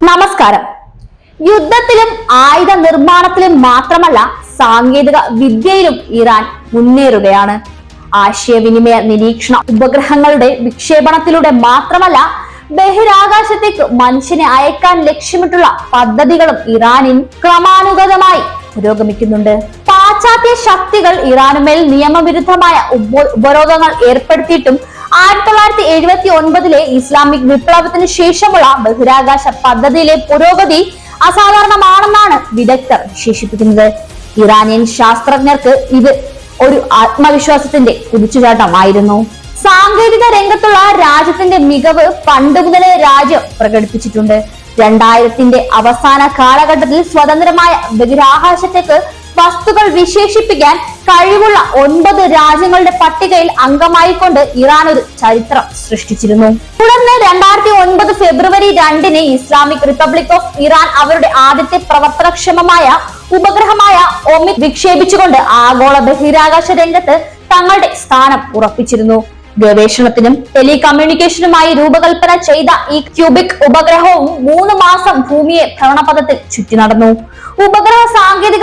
നമസ്കാരം. യുദ്ധത്തിലും ആയുധ നിർമ്മാണത്തിലും മാത്രമല്ല സാങ്കേതിക വിദ്യയിലും ഇറാൻ മുന്നേറുകയാണ്. ആശയവിനിമയ നിരീക്ഷണ ഉപഗ്രഹങ്ങളുടെ വിക്ഷേപണത്തിലൂടെ മാത്രമല്ല ബഹിരാകാശത്തേക്ക് മനുഷ്യനെ അയക്കാൻ ലക്ഷ്യമിട്ടുള്ള പദ്ധതികളും ഇറാനിൽ ക്രമാനുഗതമായി പുരോഗമിക്കുന്നുണ്ട്. പാശ്ചാത്യ ശക്തികൾ ഇറാനുമേൽ നിയമവിരുദ്ധമായ ഉപ- ഉപരോധങ്ങൾ ഏർപ്പെടുത്തിയിട്ടും ആയിരത്തി തൊള്ളായിരത്തി എഴുപത്തി ഒൻപതിലെ ഇസ്ലാമിക് വിപ്ലവത്തിന് ശേഷമുള്ള ബഹിരാകാശ പദ്ധതിയിലെ പുരോഗതി അസാധാരണമാണെന്നാണ് വിദഗ്ധർ വിശേഷിപ്പിക്കുന്നത്. ഇറാനിയൻ ശാസ്ത്രജ്ഞർക്ക് ഇത് ഒരു ആത്മവിശ്വാസത്തിന്റെ കുതിച്ചുചാട്ടമായിരുന്നു. സാങ്കേതിക രംഗത്തുള്ള രാജ്യത്തിന്റെ മികവ് പണ്ട് മുതലേ രാജ്യം പ്രകടിപ്പിച്ചിട്ടുണ്ട്. രണ്ടായിരത്തിന്റെ അവസാന കാലഘട്ടത്തിൽ സ്വതന്ത്രമായ ബഹിരാകാശത്തേക്ക് വസ്തുക്കൾ വിശേഷിപ്പിക്കാൻ കഴിവുള്ള ഒൻപത് രാജ്യങ്ങളുടെ പട്ടികയിൽ അംഗമായിക്കൊണ്ട് ഇറാൻ ഒരു ചരിത്രം സൃഷ്ടിച്ചിരുന്നു. തുടർന്ന് രണ്ടായിരത്തി ഒൻപത് ഫെബ്രുവരി രണ്ടിന് ഇസ്ലാമിക് റിപ്പബ്ലിക് ഓഫ് ഇറാൻ അവരുടെ ആദ്യത്തെ പ്രവർത്തനക്ഷമമായ ഉപഗ്രഹമായ ഒമിക് വിക്ഷേപിച്ചുകൊണ്ട് ആഗോള ബഹിരാകാശ രംഗത്ത് തങ്ങളുടെ സ്ഥാനം ഉറപ്പിച്ചിരുന്നു. ഗവേഷണത്തിനും ടെലികമ്മ്യൂണിക്കേഷനുമായി രൂപകൽപ്പന ചെയ്ത ഈ ക്യൂബിക് ഉപഗ്രഹവും മൂന്ന് മാസം ഭൂമിയെ ഭ്രമണപഥത്തിൽ ചുറ്റി നടന്നു ഉപഗ്രഹ സാങ്കേതിക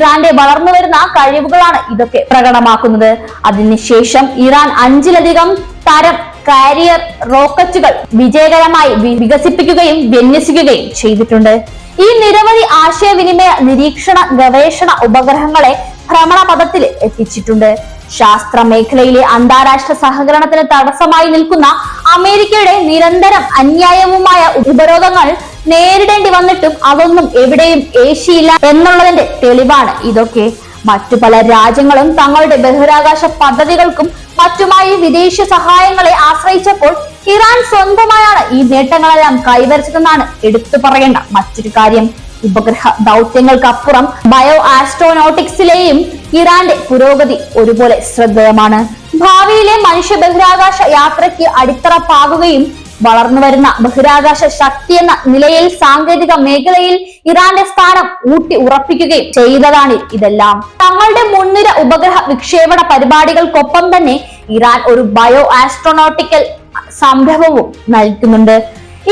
ഇറാന്റെ വളർന്നു വരുന്ന കഴിവുകളാണ് ഇതൊക്കെ പ്രകടമാക്കുന്നത്. അതിനുശേഷം ഇറാൻ അഞ്ചിലധികം തരം കാരിയർ റോക്കറ്റുകൾ വിജയകരമായി വികസിപ്പിക്കുകയും വിന്യസിക്കുകയും ചെയ്തിട്ടുണ്ട്. ഈ നിരവധി ആശയവിനിമയ നിരീക്ഷണ ഗവേഷണ ഉപഗ്രഹങ്ങളെ ഭ്രമണപഥത്തിൽ എത്തിച്ചിട്ടുണ്ട്. ശാസ്ത്ര മേഖലയിലെ അന്താരാഷ്ട്ര സഹകരണത്തിന് തടസ്സമായി നിൽക്കുന്ന അമേരിക്കയുടെ നിരന്തരം അന്യായവുമായ ഉപരോധങ്ങൾ നേരിടേണ്ടി വന്നിട്ടും അതൊന്നും എവിടെയും ഏശിയില്ല എന്നുള്ളതിന്റെ തെളിവാണ് ഇതൊക്കെ. മറ്റു പല രാജ്യങ്ങളും തങ്ങളുടെ ബഹിരാകാശ പദ്ധതികൾക്കും മറ്റുമായി വിദേശ സഹായങ്ങളെ ആശ്രയിച്ചപ്പോൾ ഇറാൻ സ്വന്തമായാണ് ഈ നേട്ടങ്ങളെല്ലാം കൈവരിച്ചതെന്നാണ് എടുത്തു പറയേണ്ട മറ്റൊരു കാര്യം. ഉപഗ്രഹ ദൗത്യങ്ങൾക്കപ്പുറം ബയോ ആസ്ട്രോനോട്ടിക്സിലെയും ഇറാന്റെ പുരോഗതി ഒരുപോലെ ശ്രദ്ധേയമാണ്. ഭാവിയിലെ മനുഷ്യ ബഹിരാകാശ യാത്രയ്ക്ക് അടിത്തറ പാകുകയും വളർന്നു വരുന്ന ബഹിരാകാശ ശക്തി എന്ന നിലയിൽ സാങ്കേതിക മേഖലയിൽ ഇറാന്റെ സ്ഥാനം ഊട്ടി ഉറപ്പിക്കുകയും ചെയ്തതാണ് ഇതെല്ലാം. തങ്ങളുടെ മുൻനിര ഉപഗ്രഹ വിക്ഷേപണ പരിപാടികൾക്കൊപ്പം തന്നെ ഇറാൻ ഒരു ബയോ ആസ്ട്രോനോട്ടിക്കൽ സംരംഭവും നൽകുന്നുണ്ട്.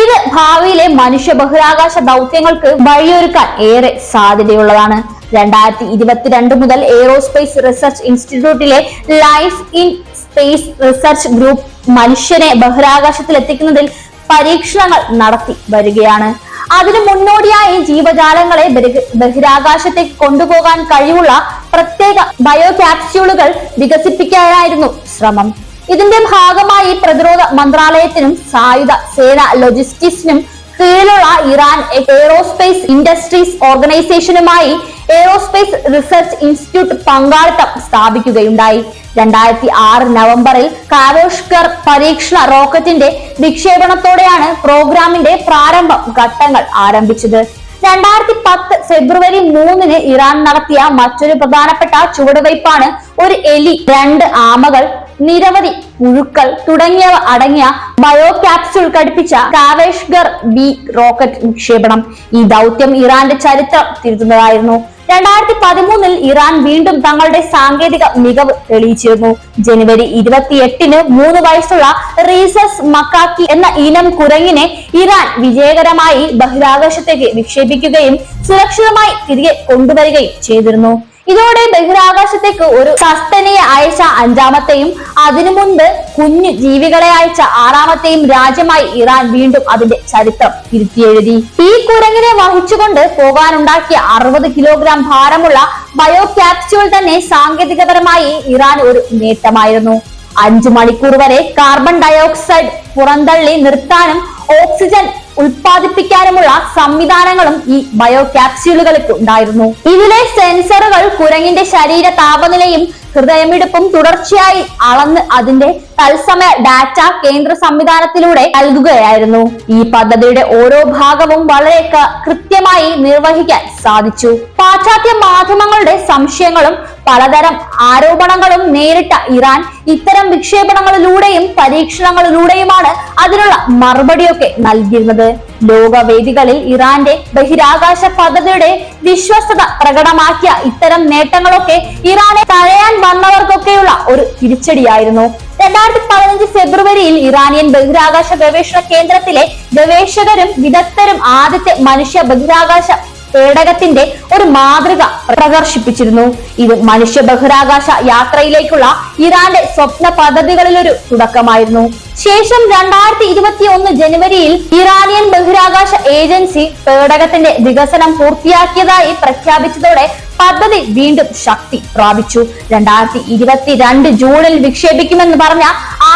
ഇത് ഭാവിയിലെ മനുഷ്യ ബഹിരാകാശ ദൗത്യങ്ങൾക്ക് വഴിയൊരുക്കാൻ ഏറെ സാധ്യതയുള്ളതാണ്. രണ്ടായിരത്തി ഇരുപത്തിരണ്ട് മുതൽ എയ്റോസ്പേസ് റിസർച്ച് ഇൻസ്റ്റിറ്റ്യൂട്ടിലെ life in space research group മനുഷ്യനെ ബഹിരാകാശത്തിൽ എത്തിക്കുന്നതിൽ പരീക്ഷണങ്ങൾ നടത്തി വരികയാണ്. അതിനു മുന്നോടിയായി ജീവജാലങ്ങളെ ബഹിര- ബഹിരാകാശത്തേക്ക് കൊണ്ടുപോകാൻ കഴിവുള്ള പ്രത്യേക ബയോ ക്യാപ്സ്യൂളുകൾ വികസിപ്പിക്കാനായിരുന്നു ശ്രമം. ഇതിന്റെ ഭാഗമായി പ്രതിരോധ മന്ത്രാലയത്തിനും സായുധ സേന ലോജിസ്റ്റിക്സിനും കീഴിലുള്ള ഇറാൻ എയ്റോസ്പേസ് ഇൻഡസ്ട്രീസ് ഓർഗനൈസേഷനുമായി എയ്റോസ്പേസ് റിസർച്ച് ഇൻസ്റ്റിറ്റ്യൂട്ട് പങ്കാളിത്തം സ്ഥാപിക്കുകയുണ്ടായി. രണ്ടായിരത്തി ആറ് നവംബറിൽ കാവോഷ്കർ പരീക്ഷണ റോക്കറ്റിന്റെ വിക്ഷേപണത്തോടെയാണ് പ്രോഗ്രാമിന്റെ പ്രാരംഭ ഘട്ടങ്ങൾ ആരംഭിച്ചത്. രണ്ടായിരത്തി പത്ത് ഫെബ്രുവരി മൂന്നിന് ഇറാൻ നടത്തിയ മറ്റൊരു പ്രധാനപ്പെട്ട ചുവടുവയ്പാണ് ഒരു എലി രണ്ട് ആമകൾ നിരവധി പുഴുക്കൾ തുടങ്ങിയവ അടങ്ങിയ ബയോ ക്യാപ്സ്യൂൾ ഘടിപ്പിച്ച കാവേഷ്ഗർ ബി റോക്കറ്റ് വിക്ഷേപണം ഈ ദൗത്യം ഇറാന്റെ ചരിത്രം തിരുത്തുന്നതായിരുന്നു. രണ്ടായിരത്തി പതിമൂന്നിൽ ഇറാൻ വീണ്ടും തങ്ങളുടെ സാങ്കേതിക മികവ് തെളിയിച്ചിരുന്നു. ജനുവരി ഇരുപത്തിയെട്ടിന് മൂന്ന് വയസ്സുള്ള റീസസ് മക്കാക്കി എന്ന ഇനം കുരങ്ങിനെ ഇറാൻ വിജയകരമായി ബഹിരാകാശത്തേക്ക് വിക്ഷേപിക്കുകയും സുരക്ഷിതമായി തിരികെ കൊണ്ടുവരികയും ചെയ്തിരുന്നു. ഇതോടെ ബഹിരാകാശത്തേക്ക് ഒരു സസ്തനിയെ അയച്ച അഞ്ചാമത്തെയും അതിനു മുൻപ് കുഞ്ഞു ജീവികളെ അയച്ച ആറാമത്തെയും രാജ്യമായി ഇറാൻ വീണ്ടും അതിന്റെ ചരിത്രം തിരുത്തിയെഴുതി. ഈ കുരങ്ങിനെ വഹിച്ചുകൊണ്ട് പോകാനുണ്ടാക്കിയ അറുപത് കിലോഗ്രാം ഭാരമുള്ള ബയോ ക്യാപ്സ്യൂൾ തന്നെ സാങ്കേതികപരമായി ഇറാൻ ഒരു നേട്ടമായിരുന്നു. അഞ്ചു മണിക്കൂർ വരെ കാർബൺ ഡയോക്സൈഡ് പുറന്തള്ളി നിർത്താനും ഓക്സിജൻ ഉൽപ്പാദിപ്പിക്കാനുമുള്ള സംവിധാനങ്ങളും ഈ ബയോ ക്യാപ്സ്യൂളുകൾക്ക് ഉണ്ടായിരുന്നു. ഇതിലെ സെൻസറുകൾ കുരങ്ങിന്റെ ശരീര താപനിലയും ഹൃദയമിടിപ്പും തുടർച്ചയായി അളന്ന് അതിന്റെ തത്സമയ ഡാറ്റ കേന്ദ്ര സംവിധാനത്തിലൂടെ നൽകുകയായിരുന്നു. ഈ പദ്ധതിയുടെ ഓരോ ഭാഗവും വളരെ കൃത്യമായി നിർവഹിക്കാൻ സാധിച്ചു. പാശ്ചാത്യ മാധ്യമങ്ങളുടെ സംശയങ്ങളും പലതരം ആരോപണങ്ങളും നേരിട്ട ഇറാൻ ഇത്തരം വിക്ഷേപണങ്ങളിലൂടെയും പരീക്ഷണങ്ങളിലൂടെയുമാണ് അതിനുള്ള മറുപടിയൊക്കെ നൽകിയിരുന്നത്. ലോകവേദികളിൽ ഇറാന്റെ ബഹിരാകാശ പദ്ധതിയുടെ വിശ്വസ്തത പ്രകടമാക്കിയ ഇത്തരം നേട്ടങ്ങളൊക്കെ ഇറാനെ തഴയാൻ വന്നവർക്കൊക്കെയുള്ള ഒരു തിരിച്ചടിയായിരുന്നു. രണ്ടായിരത്തി പതിനഞ്ച് ഫെബ്രുവരിയിൽ ഇറാനിയൻ ബഹിരാകാശ ഗവേഷണ കേന്ദ്രത്തിലെ ഗവേഷകരും വിദഗ്ധരും ആദ്യത്തെ മനുഷ്യ ബഹിരാകാശ പേടകത്തിന്റെ ഒരു മാതൃക പ്രദർശിപ്പിച്ചിരുന്നു. ഇത് മനുഷ്യ ബഹിരാകാശ യാത്രയിലേക്കുള്ള ഇറാന്റെ സ്വപ്ന പദ്ധതികളിലൊരു തുടക്കമായിരുന്നു. ശേഷം രണ്ടായിരത്തി ഇരുപത്തി ഒന്ന് ജനുവരിയിൽ ഇറാനിയൻ ബഹിരാകാശ ഏജൻസി പേടകത്തിന്റെ വികസനം പൂർത്തിയാക്കിയതായി പ്രഖ്യാപിച്ചതോടെ പദ്ധതി വീണ്ടും ശക്തി പ്രാപിച്ചു. രണ്ടായിരത്തി ഇരുപത്തിരണ്ട് ജൂണിൽ വിക്ഷേപിക്കുമെന്ന് പറഞ്ഞ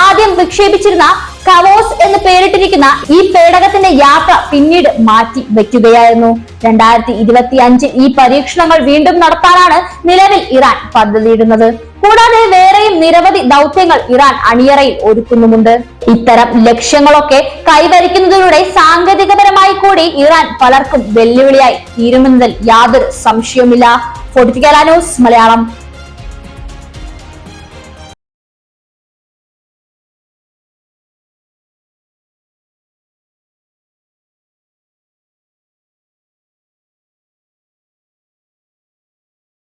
ആദ്യം വിക്ഷേപിച്ചിരുന്ന കവോസ് എന്ന് പേരിട്ടിരിക്കുന്ന ഈ പേടകത്തിന്റെ യാത്ര പിന്നീട് മാറ്റി വെക്കുകയായിരുന്നു. രണ്ടായിരത്തി ഇരുപത്തി അഞ്ചിൽ ഈ പരീക്ഷണങ്ങൾ വീണ്ടും നടത്താനാണ് നിലവിൽ ഇറാൻ പദ്ധതിയിടുന്നത് കൂടാതെ വേറെയും നിരവധി ദൗത്യങ്ങൾ ഇറാൻ അണിയറയിൽ ഒരുക്കുന്നുമുണ്ട്. ഇത്തരം ലക്ഷ്യങ്ങളൊക്കെ കൈവരിക്കുന്നതിലൂടെ സാങ്കേതികപരമായി കൂടി ഇറാൻ പലർക്കും വെല്ലുവിളിയായി തീരുമെന്നതിൽ യാതൊരു സംശയവുമില്ല. ഫോർട്ടിഫിക്കല ന്യൂസ് മലയാളം.